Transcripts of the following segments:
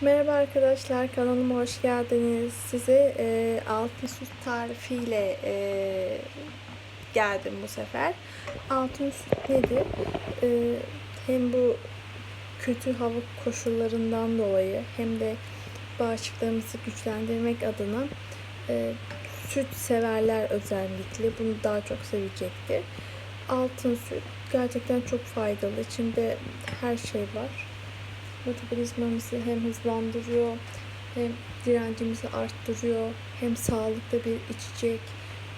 Merhaba arkadaşlar, kanalıma hoş geldiniz. Size e, altın süt tarifiyle e, geldim bu sefer. Altın süt nedir? E, hem bu kötü hava koşullarından dolayı hem de bağışıklarımızı güçlendirmek adına e, süt severler özellikle bunu daha çok sevecektir. Altın süt gerçekten çok faydalı. İçinde her şey var metabolizmamızı hem hızlandırıyor hem direncimizi arttırıyor hem sağlıklı bir içecek.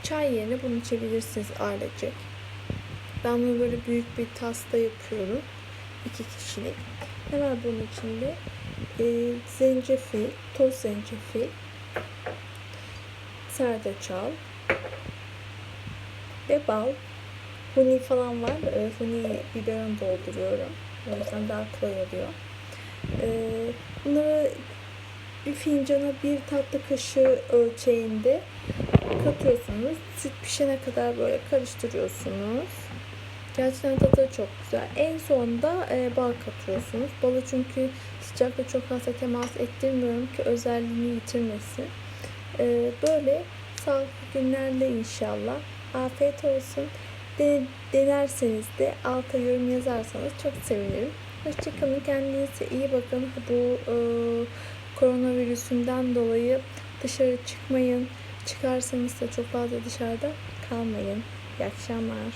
Çay yerine bunu içebilirsiniz ailecek. Ben bunu böyle büyük bir tasta yapıyorum. iki kişilik. Ne var bunun içinde? Ee, zencefil, toz zencefil, zerdeçal ve bal. Huni falan var. Huni biberon dolduruyorum. O yüzden daha kolay oluyor. Ee, bunları bir fincana bir tatlı kaşığı ölçeğinde katıyorsunuz. Süt pişene kadar böyle karıştırıyorsunuz. Gerçekten tadı çok güzel. En sonunda e, bal katıyorsunuz. Balı çünkü sıcakta çok fazla temas ettirmiyorum ki özelliğini yitirmesin. E, böyle sağlıklı günlerle inşallah. Afiyet olsun. De, denerseniz de alta yorum yazarsanız çok sevinirim. Hoşçakalın. Kendinize iyi bakın. Bu e, koronavirüsünden dolayı dışarı çıkmayın. Çıkarsanız da çok fazla dışarıda kalmayın. İyi akşamlar.